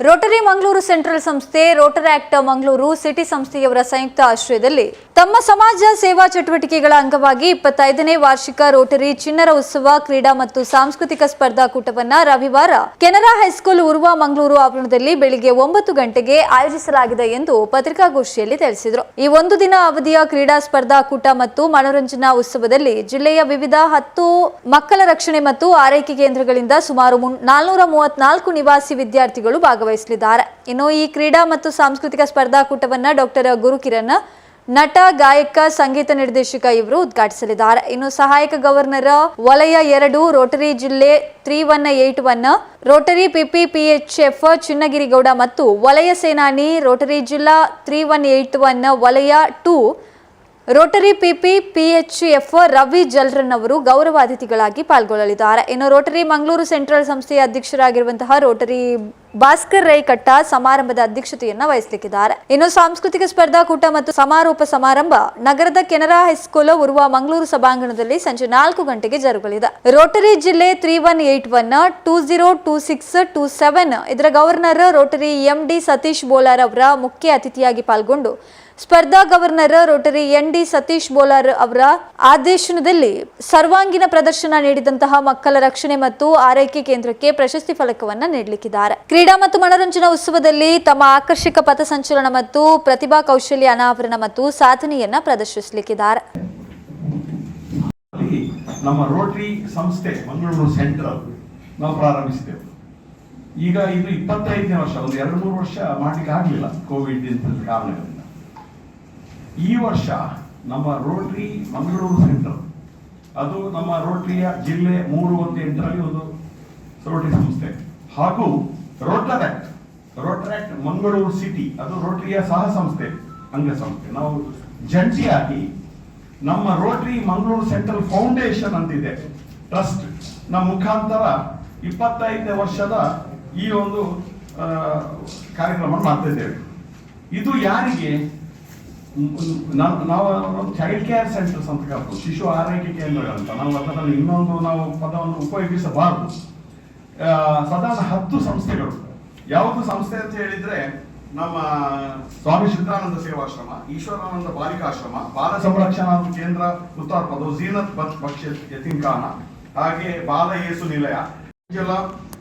Rotary Mangaluru central ಸಂಸ್ಥೆ Rotaract Mangaluru city ಸಂಸ್ಥೆಯವರ ಸಂಯುಕ್ತ ಆಶ್ರಯದಲ್ಲಿ ತಮ್ಮ ಸಮಾಜ ಸೇವಾ ಚಟುವಟಿಕೆಗಳ ಅಂಗವಾಗಿ ಇಪ್ಪತ್ತೈದನೇ ವಾರ್ಷಿಕ ರೋಟರಿ ಚಿನ್ನರ ಉತ್ಸವ ಕ್ರೀಡಾ ಮತ್ತು ಸಾಂಸ್ಕೃತಿಕ ಸ್ಪರ್ಧಾಕೂಟವನ್ನ ರವಿವಾರ ಕೆನರಾ ಹೈಸ್ಕೂಲ್ ಉರ್ವ ಮಂಗಳೂರು ಆವರಣದಲ್ಲಿ ಬೆಳಿಗ್ಗೆ ಒಂಬತ್ತು ಗಂಟೆಗೆ ಆಯೋಜಿಸಲಾಗಿದೆ ಎಂದು ಪತ್ರಿಕಾಗೋಷ್ಠಿಯಲ್ಲಿ ತಿಳಿಸಿದರು. ಈ ಒಂದು ದಿನ ಅವಧಿಯ ಕ್ರೀಡಾ ಸ್ಪರ್ಧಾಕೂಟ ಮತ್ತು ಮನೋರಂಜನಾ ಉತ್ಸವದಲ್ಲಿ ಜಿಲ್ಲೆಯ ವಿವಿಧ ಹತ್ತು ಮಕ್ಕಳ ರಕ್ಷಣೆ ಮತ್ತು ಆರೈಕೆ ಕೇಂದ್ರಗಳಿಂದ ಸುಮಾರು ನಾಲ್ನೂರ ಮೂವತ್ನಾಲ್ಕು ನಿವಾಸಿ ವಿದ್ಯಾರ್ಥಿಗಳು ಭಾಗವಹಿಸಲಿದ್ದಾರೆ. ಇನ್ನು ಈ ಕ್ರೀಡಾ ಮತ್ತು ಸಾಂಸ್ಕೃತಿಕ ಸ್ಪರ್ಧಾಕೂಟವನ್ನ ಡಾಕ್ಟರ್ ಗುರುಕಿರಣ್, ನಟ, ಗಾಯಕ, ಸಂಗೀತ ನಿರ್ದೇಶಕ ಇವರು ಉದ್ಘಾಟಿಸಲಿದ್ದಾರೆ. ಇನ್ನು ಸಹಾಯಕ ಗವರ್ನರ್ ವಲಯ ಎರಡು, ರೋಟರಿ ಜಿಲ್ಲೆ three one eight one, Rotary PPPHF Chinnagirigowda ಮತ್ತು ವಲಯ ಸೇನಾನಿ, ರೋಟರಿ ಜಿಲ್ಲಾ ತ್ರೀ ಒನ್ ಏಟ್ ಒನ್ ವಲಯ two, Rotary PP PHF Ravi ಜಲ್ರನ್ ಅವರು ಗೌರವ ಅತಿಥಿಗಳಾಗಿ ಪಾಲ್ಗೊಳ್ಳಲಿದ್ದಾರೆ. ಇನ್ನು ರೋಟರಿ ಮಂಗಳೂರು ಸೆಂಟ್ರಲ್ ಸಂಸ್ಥೆಯ ಅಧ್ಯಕ್ಷರಾಗಿರುವಂತಹ ರೋಟರಿ ಭಾಸ್ಕರ್ ರೈ ಕಟ್ಟ ಸಮಾರಂಭದ ಅಧ್ಯಕ್ಷತೆಯನ್ನ ವಹಿಸಲಿಕ್ಕಿದ್ದಾರೆ. ಇನ್ನು ಸಾಂಸ್ಕೃತಿಕ ಸ್ಪರ್ಧಾಕೂಟ ಮತ್ತು ಸಮಾರೋಪ ಸಮಾರಂಭ ನಗರದ ಕೆನರಾ ಹೈಸ್ಕೂಲ್ ಉರುವ ಮಂಗಳೂರು ಸಭಾಂಗಣದಲ್ಲಿ ಸಂಜೆ ನಾಲ್ಕು ಗಂಟೆಗೆ ಜರುಗಲಿದೆ. ರೋಟರಿ ಜಿಲ್ಲೆ three one eight one, two zero two six, two seven ಇದರ governor Rotary MD Satish Bolar ಅವರ ಮುಖ್ಯ ಅತಿಥಿಯಾಗಿ ಪಾಲ್ಗೊಂಡು ಸ್ಪರ್ಧಾ governor, Rotary N D Satish Bolar ಅವರ ಆದೇಶನದಲ್ಲಿ ಸರ್ವಾಂಗೀಣ ಪ್ರದರ್ಶನ ನೀಡಿದಂತಹ ಮಕ್ಕಳ ರಕ್ಷಣೆ ಮತ್ತು ಆರೈಕೆ ಕೇಂದ್ರಕ್ಕೆ ಪ್ರಶಸ್ತಿ ಫಲಕವನ್ನ ನೀಡಲಿಕ್ಕಿದ್ದಾರೆ. ಕ್ರೀಡಾ ಮತ್ತು ಮನೋರಂಜನಾ ಉತ್ಸವದಲ್ಲಿ ತಮ್ಮ ಆಕರ್ಷಕ ಪಥಸಂಚಲನ ಮತ್ತು ಪ್ರತಿಭಾ ಕೌಶಲ್ಯ ಅನಾವರಣ ಮತ್ತು ಸಾಧನೆಯನ್ನ ಪ್ರದರ್ಶಿಸಲಿಕ್ಕಿದ್ದಾರೆ. ನಮ್ಮ ರೋಟರಿ ಸಂಸ್ಥೆ, ಮಂಗಳೂರು ಸೆಂಟ್ರಲ್ ನಾವು ಪ್ರಾರಂಭಿಸಿದೆವು. ಈಗ ಇದು ಇಪ್ಪತ್ತೈದನೇ ವರ್ಷ, ಒಂದು ಎರಡು ಮೂರು ವರ್ಷ ಮಾಡಲಿಕ್ಕೆ ಆಗಲಿಲ್ಲ ಕೋವಿಡ್ ಕಾರಣಗಳಿಂದ ಈ ವರ್ಷ ನಮ್ಮ ರೋಟರಿ ಮಂಗಳೂರು ಸೆಂಟರ್. ಅದು ನಮ್ಮ ರೋಟರಿಯ ಜಿಲ್ಲೆ ಮೂರು ಒಂದು ಎಂಟರಲ್ಲಿ ಒಂದು ರೋಟರಿ ಸಂಸ್ಥೆ. ಹಾಗೂ ರೋಟರಾಕ್ಟ್ ರೋಟರಾಕ್ಟ್ ಮಂಗಳೂರು ಸಿಟಿ, ಅದು ರೋಟರಿಯ ಸಹ ಸಂಸ್ಥೆ, ಅಂಗಸಂಸ್ಥೆ. ನಾವು ಜಂಟಿಯಾಗಿ ನಮ್ಮ ರೋಟರಿ ಮಂಗಳೂರು ಸೆಂಟ್ರಲ್ ಫೌಂಡೇಶನ್ ಅಂತಿದೆ. ಟ್ರಸ್ಟ್ ನಮ್ಮ ಮುಖಾಂತರ ಇಪ್ಪತ್ತೈದನೇ ವರ್ಷದ ಈ ಒಂದು ಕಾರ್ಯಕ್ರಮ ಮಾಡ್ತಿದ್ದೇವೆ ಇದು ಯಾರಿಗೆ? ಮ್, ನ- ನಾವು ಚೈಲ್ಡ್ ಕೇರ್ ಸೆಂಟರ್ಸ್ ಅಂತ ಕರ್ತು ಶಿಶು ಆರೈಕೆ ಕೇಂದ್ರಗಳಂತ. ನಾವು ಅದನ್ನು ಇನ್ನೊಂದು ನಾವು ಪದವನ್ನು ಉಪಯೋಗಿಸಬಾರದು. ಸಾಧಾರಣ ಹತ್ತು ಸಂಸ್ಥೆಗಳು. ಯಾವುದು ಸಂಸ್ಥೆ ಅಂತ ಹೇಳಿದ್ರೆ ನಮ್ಮ ಸ್ವಾಮಿ ಸಿದ್ಧಾನಂದ ಸೇವಾಶ್ರಮ ಈಶ್ವರಾನಂದ ಬಾಲಿಕಾಶ್ರಮ ಬಾಲ ಸಂರಕ್ಷಣಾ ಕೇಂದ್ರ ಉತ್ತರ ಪದವು ಜೀನತ್ ಭಕ್ಷ್ಯ ಯತಿಂಕಾನ ಹಾಗೆ ಬಾಲ ಯೇಸು ನಿಲಯ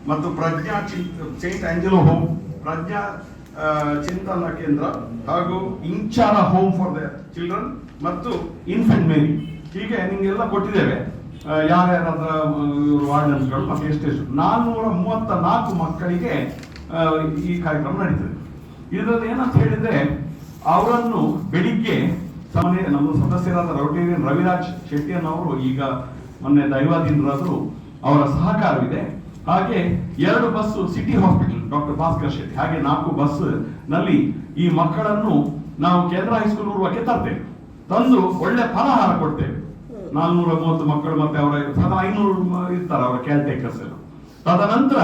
ಮತ್ತು Prajna Saint Angelo home Prajna ಚಿಂತನ ಕೇಂದ್ರ ಹಾಗೂ ಇಂಚಾರ ಹೋಮ್ ಫಾರ್ ದ ಚಿಲ್ಡ್ರನ್ ಮತ್ತು ಇನ್ಫೆಂಟ್ ಮೇರಿ ಹೀಗೆ ನಿಮಗೆಲ್ಲ ಕೊಟ್ಟಿದ್ದೇವೆ. ಯಾರ್ಯಾರ ವಾರ್ಡನ್ಸ್ಗಳು ಮತ್ತೆ ಎಷ್ಟೆಷ್ಟು ನಾನ್ನೂರ ಮೂವತ್ತ ನಾಲ್ಕು ಮಕ್ಕಳಿಗೆ ಈ ಕಾರ್ಯಕ್ರಮ ನಡೀತದೆ. ಇದರಲ್ಲಿ ಏನಂತ ಹೇಳಿದ್ರೆ, ಅವರನ್ನು ಬೆಳಿಗ್ಗೆ ಸಾಮಾನ್ಯ ನಮ್ಮ ಸದಸ್ಯರಾದ ರೌಟೇರಿಯನ್ ರವಿರಾಜ್ ಶೆಟ್ಟಿಯನ್ನವರು ಈಗ ಮೊನ್ನೆ ದೈವಾಧೀನರಾದ್ರು, ಅವರ ಸಹಕಾರವಿದೆ. ಹಾಗೆ ಎರಡು bus city hospital doctor Bhaskar Shetty ಹಾಗೆ ನಾಲ್ಕು ಬಸ್ನಲ್ಲಿ ಈ ಮಕ್ಕಳನ್ನು ನಾವು ಕೇಂದ್ರ ಹೈಸ್ಕೂಲ್ ಊರುವಕ್ಕೆ ತರ್ತೇವೆ. ತಂದು ಒಳ್ಳೆ ಫಲಹಾರ ಕೊಡ್ತೇವೆ. ನಾಲ್ನೂರ ಮೂವತ್ತು ಮಕ್ಕಳು ಮತ್ತೆ ಅವರ ಸದಾ ಐನೂರು ಇರ್ತಾರೆ ಅವರ ಕೇರ್ ಟೇಕರ್ಸ್ ಎಲ್ಲ. ತದನಂತರ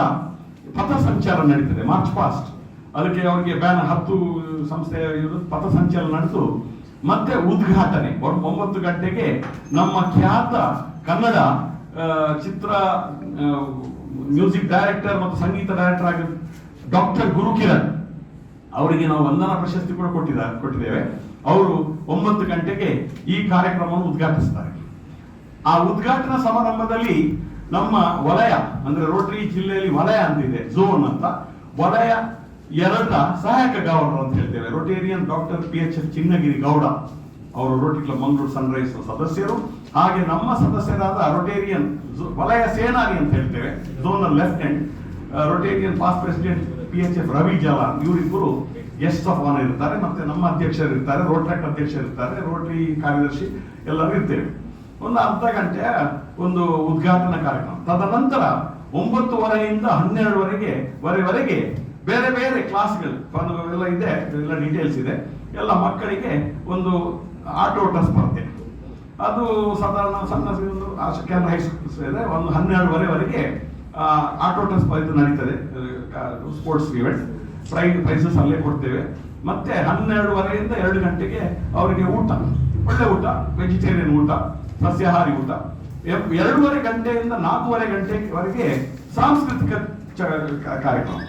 ಪಥ ಸಂಚಾರ ನಡೀತದೆ ಮಾರ್ಚ್ ಪಾಸ್ಟ್ ಅದಕ್ಕೆ ಅವರಿಗೆ ಬ್ಯಾನ್ ಹತ್ತು ಸಂಸ್ಥೆ ಪಥ ಸಂಚಾರ ನಡೆಸು ಮತ್ತೆ ಉದ್ಘಾಟನೆ. ಒಂಬತ್ತು ಗಂಟೆಗೆ ನಮ್ಮ ಖ್ಯಾತ ಕನ್ನಡ ಚಿತ್ರ ಮ್ಯೂಸಿಕ್ ಡೈರೆಕ್ಟರ್ ಮತ್ತು ಸಂಗೀತ ಡೈರೆಕ್ಟರ್ ಆಗಿ ಡಾಕ್ಟರ್ ಗುರುಕಿರಣ್ ಅವರಿಗೆ ನಾವು ವಂದನಾ ಪ್ರಶಸ್ತಿ ಕೂಡ ಕೊಟ್ಟಿದ, ಕೊಟ್ಟಿದ್ದೇವೆ. ಅವರು ಒಂಬತ್ತು ಗಂಟೆಗೆ ಈ ಕಾರ್ಯಕ್ರಮವನ್ನು ಉದ್ಘಾಟಿಸ್ತಾರೆ. ಆ ಉದ್ಘಾಟನಾ ಸಮಾರಂಭದಲ್ಲಿ ನಮ್ಮ ವಲಯ, ಅಂದ್ರೆ ರೋಟರಿ ಜಿಲ್ಲೆಯಲ್ಲಿ ವಲಯ ಅಂತಿದೆ ಝೋನ್ ಅಂತ. ವಲಯ ಎರಡರ ಸಹಾಯಕ ಗವರ್ನರ್ ಅಂತ ಹೇಳ್ತೇವೆ. Rotarian doctor P H F Chinnagiri Gowda ಅವರು ರೋಟರಿ ಕ್ಲಬ್ ಮಂಗಳೂರು ಸನ್ರೈಸ್ ಸದಸ್ಯರು. ಹಾಗೆ ನಮ್ಮ ಸದಸ್ಯರಾದ ರೋಟೇರಿಯನ್ ವಲಯ ಸೇನಾನಿ ಅಂತ ಹೇಳ್ತೇವೆ, zonal lieutenant, Rotarian past president P H F Ravi Jala ಇವರಿಬ್ಬರು ಗೆಸ್ಟ್ ಆಫ್ ಇರ್ತಾರೆ, ಮತ್ತೆ ನಮ್ಮ ಅಧ್ಯಕ್ಷರು ಇರ್ತಾರೆ ರೋಟ್ರಾಕ್ಟ್ ಅಧ್ಯಕ್ಷರು ಇರ್ತಾರೆ ರೋಟರಿ ಕಾರ್ಯದರ್ಶಿ ಎಲ್ಲರೂ ಇರ್ತೇವೆ. ಒಂದು ಅರ್ಧ ಗಂಟೆಯ ಒಂದು ಉದ್ಘಾಟನಾ ಕಾರ್ಯಕ್ರಮ. ತದನಂತರ ಒಂಬತ್ತುವರೆಯಿಂದ ಹನ್ನೆರಡುವರೆಗೆ, ವರೆವರೆಗೆ ಬೇರೆ ಬೇರೆ ಕ್ಲಾಸ್ಗಳು ಎಲ್ಲ ಇದೆ, ಎಲ್ಲ ಡೀಟೇಲ್ಸ್ ಇದೆ. ಎಲ್ಲ ಮಕ್ಕಳಿಗೆ ಒಂದು ಆಟೋಟ ಸ್ಪರ್ಧೆ ಅದು ಸಾಧಾರಣ ಸಣ್ಣ ಕೇಂದ್ರ ಹೈಸ್ಕೂಲ್ ಇದೆ. ಒಂದು ಹನ್ನೆರಡುವರೆವರೆಗೆ ಆ, ಆಟೋಟ ಸ್ಪರ್ಧೆ ನಡೀತದೆ. ಸ್ಪೋರ್ಟ್ಸ್ ಇವೆಂಟ್ ಪ್ರೈಸ್ ಪ್ರೈಸಸ್ ಅಲ್ಲೇ ಕೊಡ್ತೇವೆ. ಮತ್ತೆ ಹನ್ನೆರಡುವರೆಯಿಂದ ಎರಡು ಗಂಟೆಗೆ ಅವರಿಗೆ ಊಟ. ಒಳ್ಳೆ ಊಟ. ವೆಜಿಟೇರಿಯನ್ ಊಟ ಸಸ್ಯಾಹಾರಿ ಊಟ. ಎರಡೂವರೆ ಗಂಟೆಯಿಂದ ನಾಲ್ಕೂವರೆ ಗಂಟೆವರೆಗೆ ಸಾಂಸ್ಕೃತಿಕ ಕಾರ್ಯಕ್ರಮ.